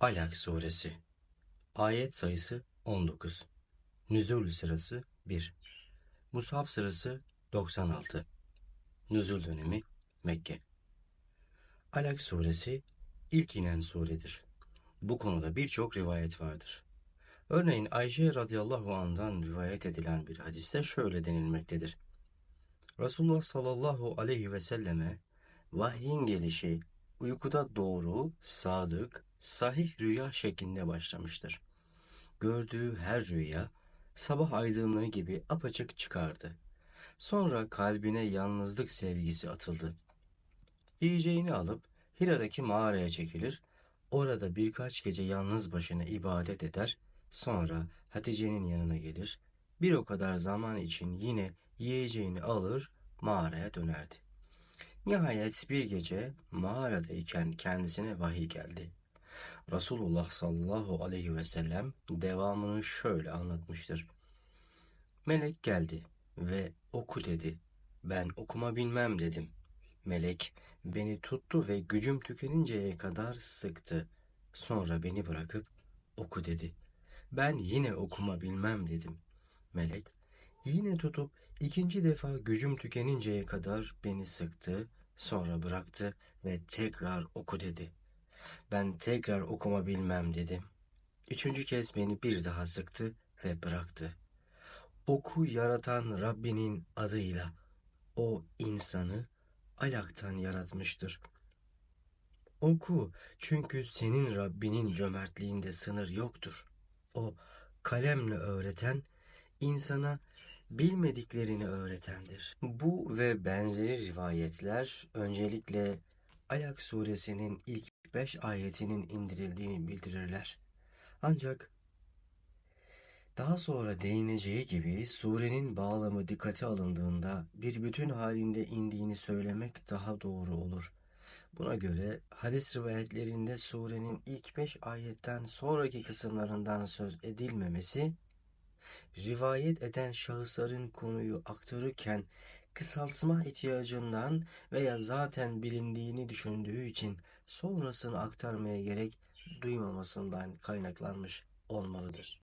Alak Suresi Ayet sayısı 19 Nüzul sırası 1 Mushaf sırası 96 Nüzul dönemi Mekke Alak Suresi ilk inen suredir. Bu konuda birçok rivayet vardır. Örneğin Ayşe radıyallahu anh'dan rivayet edilen bir hadiste şöyle denilmektedir. Resulullah sallallahu aleyhi ve selleme vahyin gelişi uykuda doğru, sadık, sahih rüya şeklinde başlamıştır. Gördüğü her rüya sabah aydınlığı gibi apaçık çıkardı. Sonra kalbine yalnızlık sevgisi atıldı. Yiyeceğini alıp Hira'daki mağaraya çekilir, orada birkaç gece yalnız başına ibadet eder, sonra Hatice'nin yanına gelir, bir o kadar zaman için yine yiyeceğini alır, mağaraya dönerdi. Nihayet bir gece mağaradayken kendisine vahiy geldi. Resulullah sallallahu aleyhi ve sellem devamını şöyle anlatmıştır. Melek geldi ve oku dedi. Ben okuma bilmem dedim. Melek beni tuttu ve gücüm tükeninceye kadar sıktı. Sonra beni bırakıp oku dedi. Ben yine okuma bilmem dedim. Melek yine tutup ikinci defa gücüm tükeninceye kadar beni sıktı. Sonra bıraktı ve tekrar oku dedi. Ben tekrar okuma bilmem dedim. Üçüncü kez beni bir daha sıktı ve bıraktı. Oku yaratan Rabbinin adıyla. O insanı alaktan yaratmıştır. Oku çünkü senin Rabbinin cömertliğinde sınır yoktur. O kalemle öğreten, insana bilmediklerini öğretendir. Bu ve benzeri rivayetler öncelikle Alak suresinin ilk beş ayetinin indirildiğini bildirirler. Ancak daha sonra değineceği gibi surenin bağlamı dikkate alındığında bir bütün halinde indiğini söylemek daha doğru olur. Buna göre hadis rivayetlerinde surenin ilk beş ayetten sonraki kısımlarından söz edilmemesi, rivayet eden şahısların konuyu aktarırken kısaltma ihtiyacından veya zaten bilindiğini düşündüğü için sonrasını aktarmaya gerek duymamasından kaynaklanmış olmalıdır.